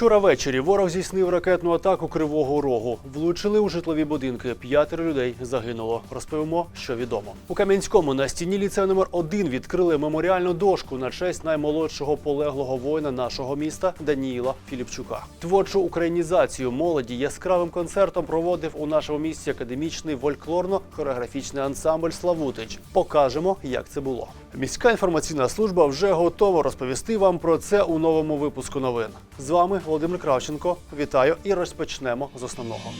Вчора ввечері ворог здійснив ракетну атаку Кривого Рогу. Влучили у житлові будинки. П'ятеро людей загинуло. Розповімо, що відомо. У Кам'янському на стіні ліцею номер 1 відкрили меморіальну дошку на честь наймолодшого полеглого воїна нашого міста Даніїла Філіпчука. Творчу українізацію молоді яскравим концертом проводив у нашому місті академічний фольклорно-хореографічний ансамбль Славутич. Покажемо, як це було. Міська інформаційна служба вже готова розповісти вам про це у новому випуску новин. З вами Володимир Кравченко. Вітаю і розпочнемо з основного.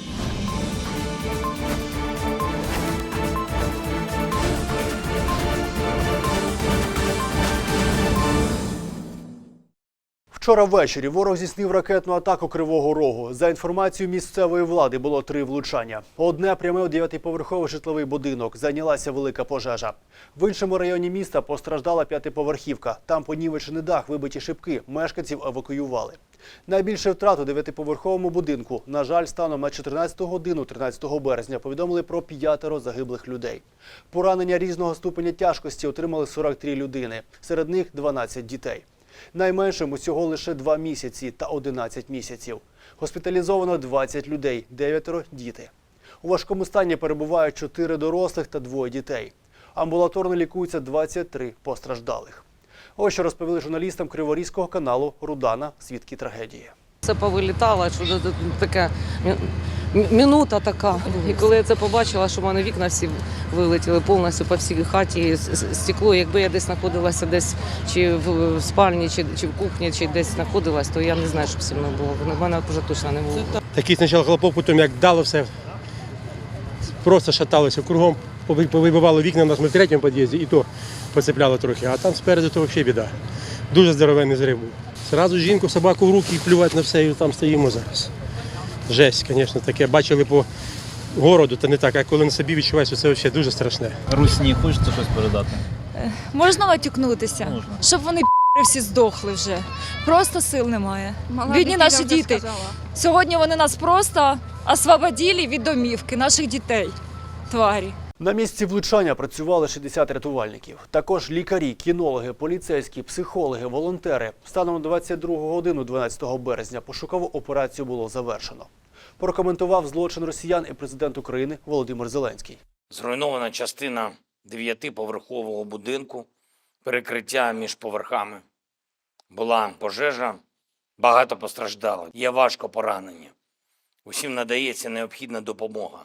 Вчора ввечері ворог здійснив ракетну атаку Кривого Рогу. За інформацією місцевої влади було три влучання. Одне пряме у дев'ятиповерховий житловий будинок. Зайнялася велика пожежа. В іншому районі міста постраждала п'ятиповерхівка. Там понівечений дах, вибиті шибки. Мешканців евакуювали. Найбільше втрат у дев'ятиповерховому будинку. На жаль, станом на 14 годину 13 березня повідомили про п'ятеро загиблих людей. Поранення різного ступеня тяжкості отримали 43 людини. Серед них 12 дітей. Найменшим усього лише 2 місяці та 11 місяців. Госпіталізовано 20 людей, дев'ятеро діти. У важкому стані перебувають 4 дорослих та двоє дітей. Амбулаторно лікуються 23 постраждалих. Ось що розповіли журналістам Криворізького каналу Рудана свідки трагедії. Це повилітало, що мі- минута така. І коли я це побачила, що в мене вікна всі вилетіли повністю по всій хаті, стекло. Якби я десь знаходилася десь чи в спальні, чи, чи в кухні, чи десь знаходилась, то я не знаю, що б зі мною було. В мене вже точно не було. Такий спочатку хлопок, потім як дало все, просто шаталося кругом, повибивало вікна у нас ми в третьому під'їзді, і то поцепляло трохи. А там спереду то взагалі біда. Дуже здоровенний зрив був. Зразу жінку, собаку в руки і плювати на все, і там стоїмо зараз. Жесть, звісно, таке. Бачили по городу, то не так, а коли на собі відчуваєш, то це взагалі дуже страшне. Русні, хочеться щось передати? Можна матюкнутися? Можна. Щоб вони п***ри всі здохли вже. Просто сил немає. Бідні наші діти. Сьогодні вони нас просто освободили від домівки наших дітей. Тварі. На місці влучання працювали 60 рятувальників. Також лікарі, кінологи, поліцейські, психологи, волонтери. Станом на 22 годину 12 березня пошукову операцію було завершено. Прокоментував злочин росіян і президент України Володимир Зеленський. Зруйнована частина дев'ятиповерхового будинку, перекриття між поверхами. Була пожежа, багато постраждалих, є важко поранені. Усім надається необхідна допомога.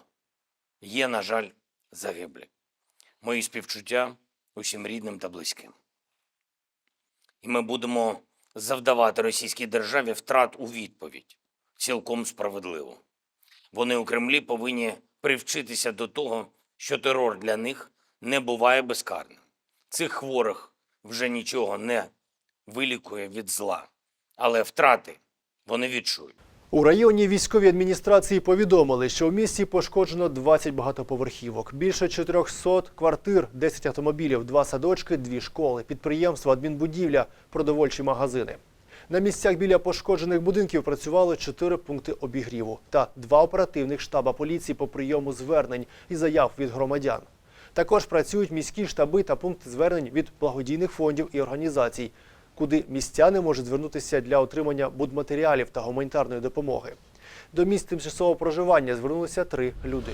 Є, на жаль, загиблі. Мої співчуття усім рідним та близьким. І ми будемо завдавати російській державі втрат у відповідь. Цілком справедливо. Вони у Кремлі повинні привчитися до того, що терор для них не буває безкарним. Цих хворих вже нічого не вилікує від зла, але втрати вони відчують. У районній військовій адміністрації повідомили, що в місті пошкоджено 20 багатоповерхівок, більше 400 квартир, 10 автомобілів, 2 садочки, 2 школи, підприємства, адмінбудівля, продовольчі магазини. На місцях біля пошкоджених будинків працювали 4 пункти обігріву та два оперативних штаба поліції по прийому звернень і заяв від громадян. Також працюють міські штаби та пункти звернень від благодійних фондів і організацій, куди містяни можуть звернутися для отримання будматеріалів та гуманітарної допомоги. До місць тимчасового проживання звернулися три люди.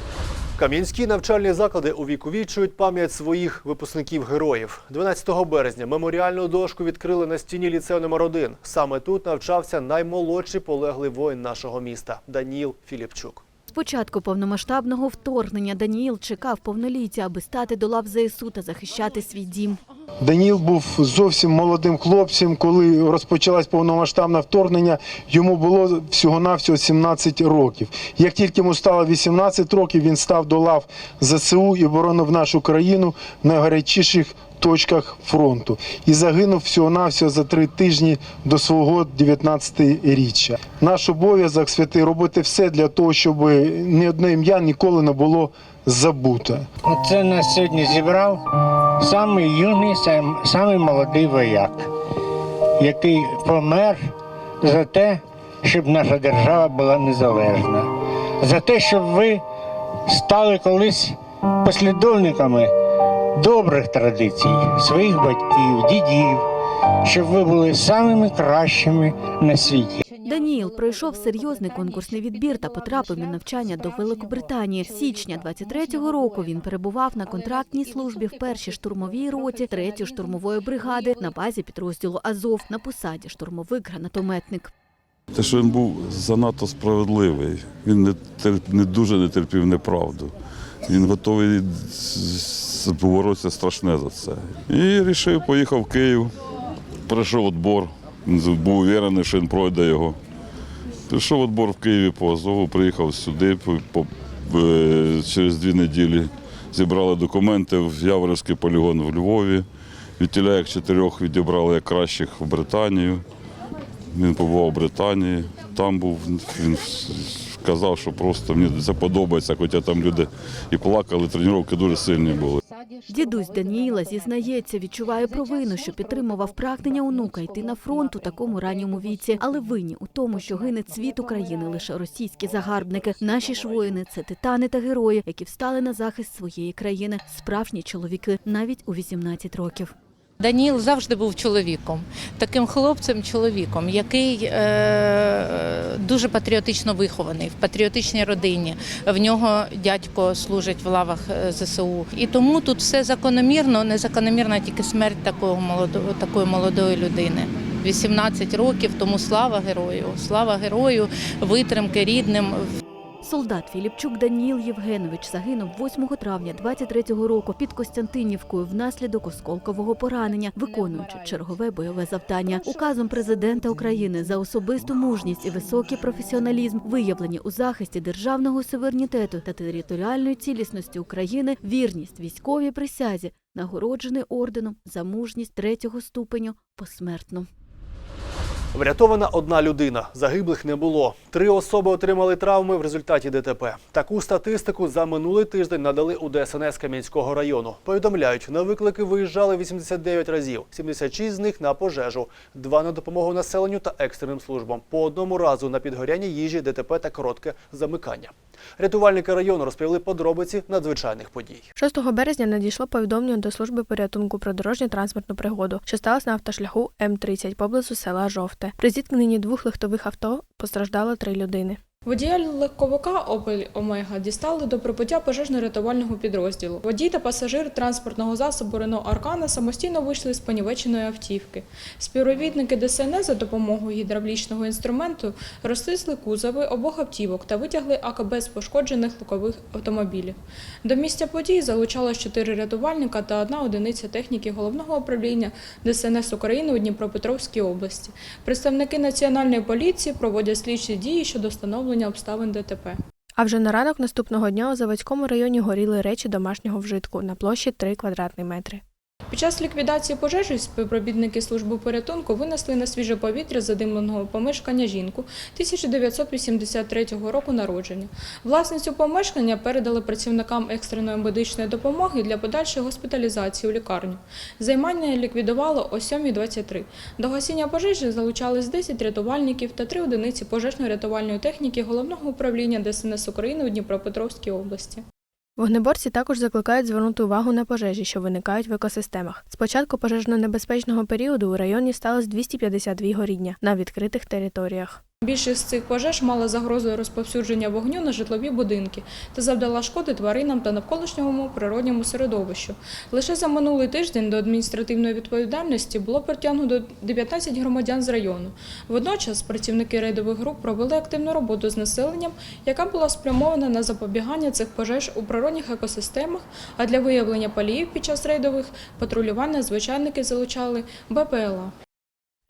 Кам'янські навчальні заклади увіковічують пам'ять своїх випускників-героїв. 12 березня меморіальну дошку відкрили на стіні ліцею номер 1 Саме тут навчався наймолодший полеглий воїн нашого міста Даніл Філіпчук. З початку повномасштабного вторгнення Даніїл чекав повноліття, аби стати до лав ЗСУ та захищати свій дім. Даніл був зовсім молодим хлопцем, коли розпочалось повномасштабне вторгнення. Йому було всього-навсього 17 років. Як тільки йому стало 18 років, він став до лав ЗСУ і боронив нашу країну в найгарячіших точках фронту. І загинув всього-навсього за три тижні до свого 19-річчя. Наш обов'язок святий робити все для того, щоб ні одне ім'я ніколи не було забуте. Оце нас сьогодні зібрав самий юний, сам- самий молодий вояк, який помер за те, щоб наша держава була незалежна, за те, щоб ви стали колись послідовниками добрих традицій своїх батьків, дідів, щоб ви були самими кращими на світі. Даніїл пройшов серйозний конкурсний відбір та потрапив на навчання до Великобританії. З січня 23-го року він перебував на контрактній службі в першій штурмовій роті 3-ї штурмової бригади на базі підрозділу Азов на посаді штурмовик-гранатометник. Те, що він був занадто справедливий, він не, терп- не дуже не терпів неправду. Він готовий боротися страшне за це. І вирішив, поїхав в Київ, пройшов відбор. Був уверений, що він пройде його. Прийшов відбор в Києві по Азову, приїхав сюди по- е, через дві неділі. Зібрали документи в Яворівський полігон в Львові. Відтіля як чотирьох відібрали як кращих в Британію. Він побував в Британії, там був, він казав, що просто мені це подобається, хоча там люди і плакали, тренування дуже сильні були. Дідусь Даніїла зізнається, відчуває провину, що підтримував прагнення онука йти на фронт у такому ранньому віці, але винні у тому, що гине цвіт України лише російські загарбники. Наші ж воїни це титани та герої, які встали на захист своєї країни, справжні чоловіки, навіть у 18 років. Даніл завжди був чоловіком, таким хлопцем-чоловіком, який е, дуже патріотично вихований в патріотичній родині. В нього дядько служить в лавах е, ЗСУ. І тому тут все закономірно, незакономірна тільки смерть такого молодого, такої молодої людини. 18 років, тому слава герою, слава герою, витримки рідним, Солдат Філіпчук Даніл Євгенович загинув 8 травня 23-го року під Костянтинівкою внаслідок осколкового поранення, виконуючи чергове бойове завдання. Указом президента України за особисту мужність і високий професіоналізм, виявлені у захисті державного суверенітету та територіальної цілісності України, вірність військовій присязі, нагороджений орденом за мужність третього ступеню посмертно. Врятована одна людина. Загиблих не було. Три особи отримали травми в результаті ДТП. Таку статистику за минулий тиждень надали у ДСНС Кам'янського району. Повідомляють, на виклики виїжджали 89 разів, 76 з них на пожежу, два на допомогу населенню та екстреним службам. По одному разу на підгоряння їжі, ДТП та коротке замикання. Рятувальники району розповіли подробиці надзвичайних подій. 6 березня надійшло повідомлення до служби порятунку про дорожню транспортну пригоду, що сталося на автошляху М30 поблизу села Жовте. При зіткненні двох легтових авто постраждало три людини. Водія легковика Opel Омега дістали до прибуття пожежно-рятувального підрозділу. Водій та пасажир транспортного засобу Рено Аркана самостійно вийшли з понівеченої автівки. Співробітники ДСНС за допомогою гідравлічного інструменту розтисли кузови обох автівок та витягли АКБ з пошкоджених легкових автомобілів. До місця події залучалось чотири рятувальника та одна одиниця техніки головного управління ДСНС України у Дніпропетровській області. Представники національної поліції проводять слідчі дії щодо встановлення обставин ДТП. А вже на ранок наступного дня у Заводському районі горіли речі домашнього вжитку на площі 3 квадратні метри. Під час ліквідації пожежі співробітники служби порятунку винесли на свіже повітря задимленого помешкання жінку 1983 року народження. Власницю помешкання передали працівникам екстреної медичної допомоги для подальшої госпіталізації у лікарню. Займання ліквідувало о 7.23. До гасіння пожежі залучались 10 рятувальників та 3 одиниці пожежно-рятувальної техніки Головного управління ДСНС України у Дніпропетровській області. Вогнеборці також закликають звернути увагу на пожежі, що виникають в екосистемах. З початку пожежно-небезпечного періоду у районі сталося 252 горіння на відкритих територіях. Більшість цих пожеж мала загрозу розповсюдження вогню на житлові будинки та завдала шкоди тваринам та навколишньому природньому середовищу. Лише за минулий тиждень до адміністративної відповідальності було притягнуто 19 громадян з району. Водночас працівники рейдових груп провели активну роботу з населенням, яка була спрямована на запобігання цих пожеж у природних екосистемах, а для виявлення паліїв під час рейдових патрулювання звичайники залучали БПЛА.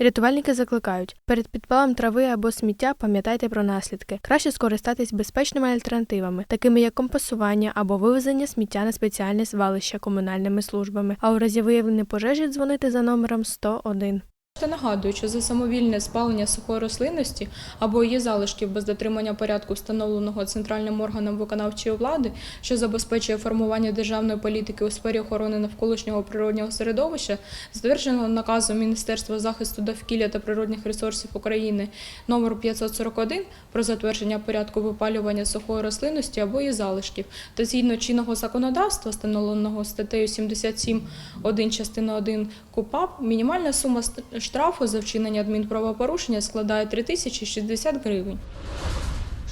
Рятувальники закликають перед підпалом трави або сміття пам'ятайте про наслідки. Краще скористатись безпечними альтернативами, такими як компасування або вивезення сміття на спеціальне звалище комунальними службами. А у разі виявлення пожежі дзвонити за номером 101. Та нагадую, що за самовільне спалення сухої рослинності або її залишків без дотримання порядку, встановленого центральним органом виконавчої влади, що забезпечує формування державної політики у сфері охорони навколишнього природнього середовища, затвердженого наказом Міністерства захисту довкілля та природних ресурсів України номер 541 про затвердження порядку випалювання сухої рослинності або її залишків, та згідно чинного законодавства, встановленого статтею 77 1 частина 1 КУПАП, мінімальна сума штрафу за вчинення адмінправопорушення складає 3060 гривень.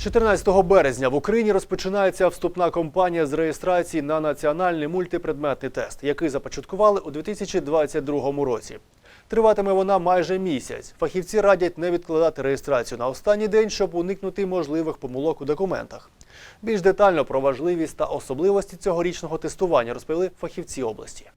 14 березня в Україні розпочинається вступна кампанія з реєстрації на національний мультипредметний тест, який започаткували у 2022 році. Триватиме вона майже місяць. Фахівці радять не відкладати реєстрацію на останній день, щоб уникнути можливих помилок у документах. Більш детально про важливість та особливості цьогорічного тестування розповіли фахівці області.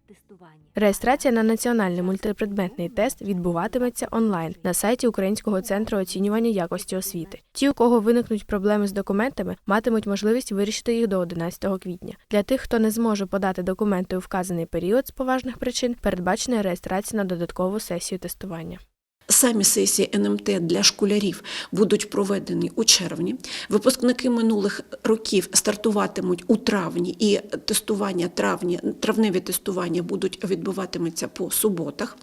Реєстрація на національний мультипредметний тест відбуватиметься онлайн на сайті Українського центру оцінювання якості освіти. Ті, у кого виникнуть проблеми з документами, матимуть можливість вирішити їх до 11 квітня. Для тих, хто не зможе подати документи у вказаний період з поважних причин, передбачена реєстрація на додаткову сесію тестування. Самі сесії НМТ для школярів будуть проведені у червні. Випускники минулих років стартуватимуть у травні, і тестування травні, травневі тестування будуть відбуватиметься по суботах.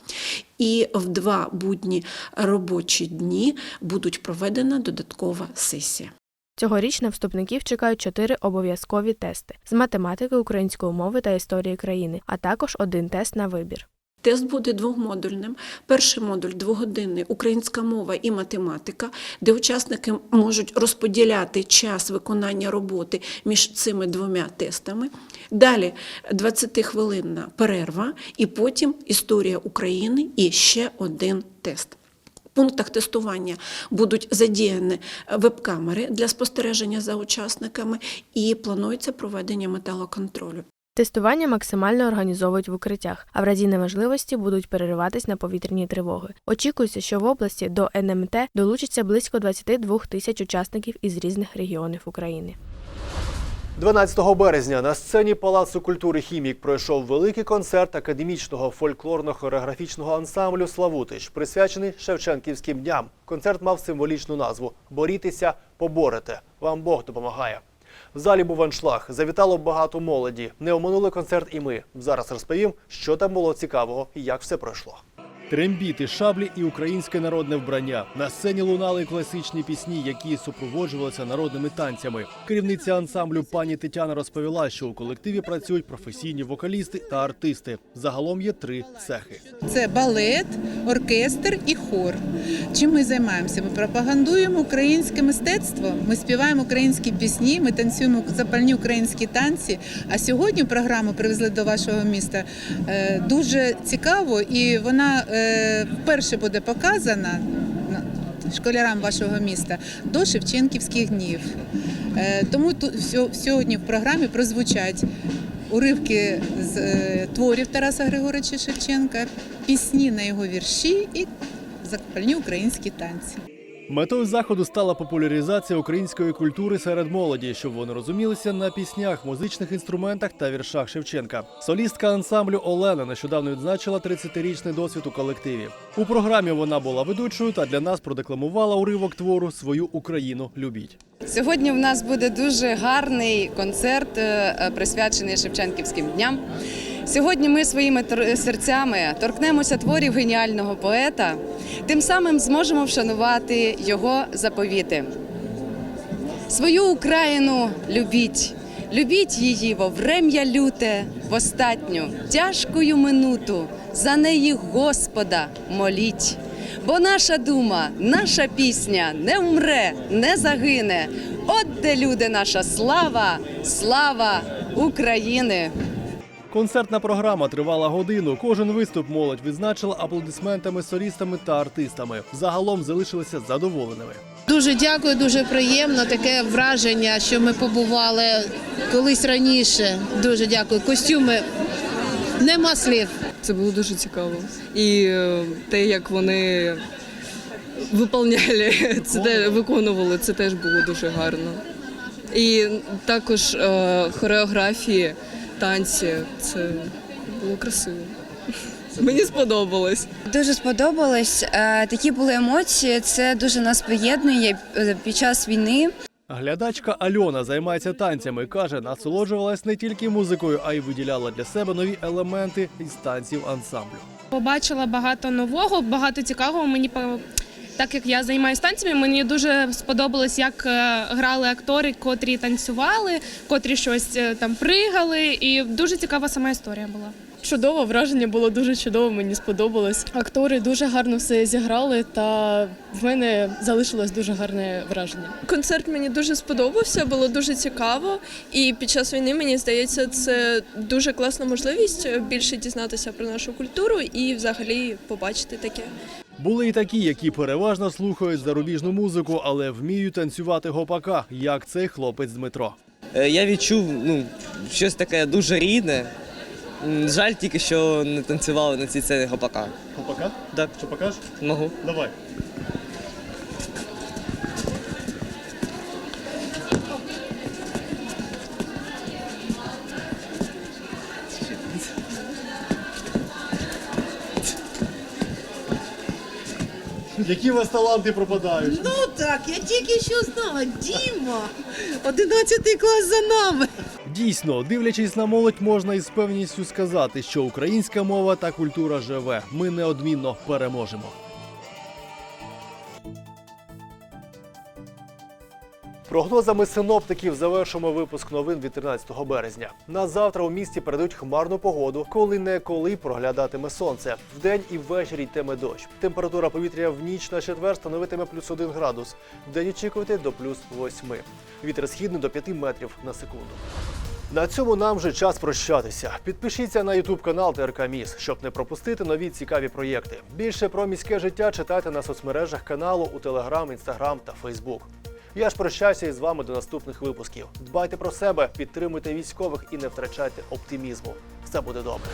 І в два будні робочі дні будуть проведена додаткова сесія. Цьогоріч на вступників чекають чотири обов'язкові тести з математики, української мови та історії країни, а також один тест на вибір. Тест буде двомодульним. Перший модуль двогодинний українська мова і математика, де учасники можуть розподіляти час виконання роботи між цими двома тестами. Далі 20-хвилинна перерва, і потім історія України і ще один тест. В пунктах тестування будуть задіяні веб-камери для спостереження за учасниками і планується проведення металоконтролю. Тестування максимально організовують в укриттях, а в разі неможливості будуть перериватись на повітряні тривоги. Очікується, що в області до НМТ долучиться близько 22 тисяч учасників із різних регіонів України. 12 березня на сцені Палацу культури Хімік пройшов великий концерт академічного фольклорно-хореографічного ансамблю Славутич, присвячений Шевченківським дням. Концерт мав символічну назву Борітеся, поборете. Вам Бог допомагає. Залі був аншлаг. Завітало багато молоді. Не оминули концерт і ми. Зараз розповім, що там було цікавого і як все пройшло. Трембіти, шаблі і українське народне вбрання. На сцені лунали класичні пісні, які супроводжувалися народними танцями. Керівниця ансамблю пані Тетяна розповіла, що у колективі працюють професійні вокалісти та артисти. Загалом є три цехи. Це балет, оркестр і хор. Чим ми займаємося? Ми пропагандуємо українське мистецтво. Ми співаємо українські пісні, ми танцюємо запальні українські танці. А сьогодні програму привезли до вашого міста е, дуже цікаво, і вона е, вперше буде показана школярам вашого міста до Шевченківських днів. Е, Тому сьогодні в програмі прозвучать уривки з е, творів Тараса Григоровича Шевченка, пісні на його вірші і запальні українські танці. Метою заходу стала популяризація української культури серед молоді, щоб вони розумілися на піснях, музичних інструментах та віршах Шевченка. Солістка ансамблю Олена нещодавно відзначила 30-річний досвід у колективі. У програмі вона була ведучою та для нас продекламувала уривок твору Свою Україну любіть. Сьогодні в нас буде дуже гарний концерт, е, присвячений Шевченківським дням. Сьогодні ми своїми серцями торкнемося творів геніального поета, тим самим зможемо вшанувати його заповіти. Свою Україну любіть, любіть її во врем'я люте, в остатню тяжкою минуту, за неї Господа моліть. Бо наша дума, наша пісня не вмре, не загине. От де люди наша слава, слава України! Концертна програма тривала годину. Кожен виступ молодь відзначила аплодисментами, солістами та артистами. Загалом залишилися задоволеними. Дуже дякую, дуже приємно. Таке враження, що ми побували колись раніше. Дуже дякую. Костюми нема слів. Це було дуже цікаво. І е, те, як вони виповняли, це те, виконували, це теж було дуже гарно. І також е, хореографії, танці, це було красиво. Мені сподобалось. Дуже сподобалось. Е, Такі були емоції. Це дуже нас поєднує під час війни. Глядачка Альона займається танцями. каже, насолоджувалась не тільки музикою, а й виділяла для себе нові елементи із танців ансамблю. Побачила багато нового, багато цікавого. Мені по- так як я займаюся танцями, мені дуже сподобалось, як е, грали актори, котрі танцювали, котрі щось е, там пригали, і дуже цікава сама історія була. чудово, враження було дуже чудово, мені сподобалось. Актори дуже гарно все зіграли, та в мене залишилось дуже гарне враження. Концерт мені дуже сподобався, було дуже цікаво. І під час війни мені здається, це дуже класна можливість більше дізнатися про нашу культуру і взагалі побачити таке. Були і такі, які переважно слухають зарубіжну музику, але вміють танцювати гопака, як цей хлопець Дмитро. Е, Я відчув ну, щось таке дуже рідне. Жаль тільки, що не танцювали на цій сцені гопака. Гопака? Так. Що покажеш? Могу. Давай. Які у вас таланти пропадають? Ну так, я тільки що знала. Діма, 11 клас за нами. Дійсно, дивлячись на молодь, можна із певністю сказати, що українська мова та культура живе. Ми неодмінно переможемо. Прогнозами синоптиків завершимо випуск новин від 13 березня. На завтра у місті передають хмарну погоду, коли не коли проглядатиме сонце. Вдень і ввечері йтиме дощ. Температура повітря в ніч на четвер становитиме плюс 1 градус. Вдень очікуйте до плюс 8. Вітер східний до 5 метрів на секунду. На цьому нам вже час прощатися. Підпишіться на YouTube канал ТРК Міс, щоб не пропустити нові цікаві проєкти. Більше про міське життя читайте на соцмережах каналу у Telegram, Instagram та Facebook. Я ж прощаюся із вами до наступних випусків. Дбайте про себе, підтримуйте військових і не втрачайте оптимізму. Все буде добре.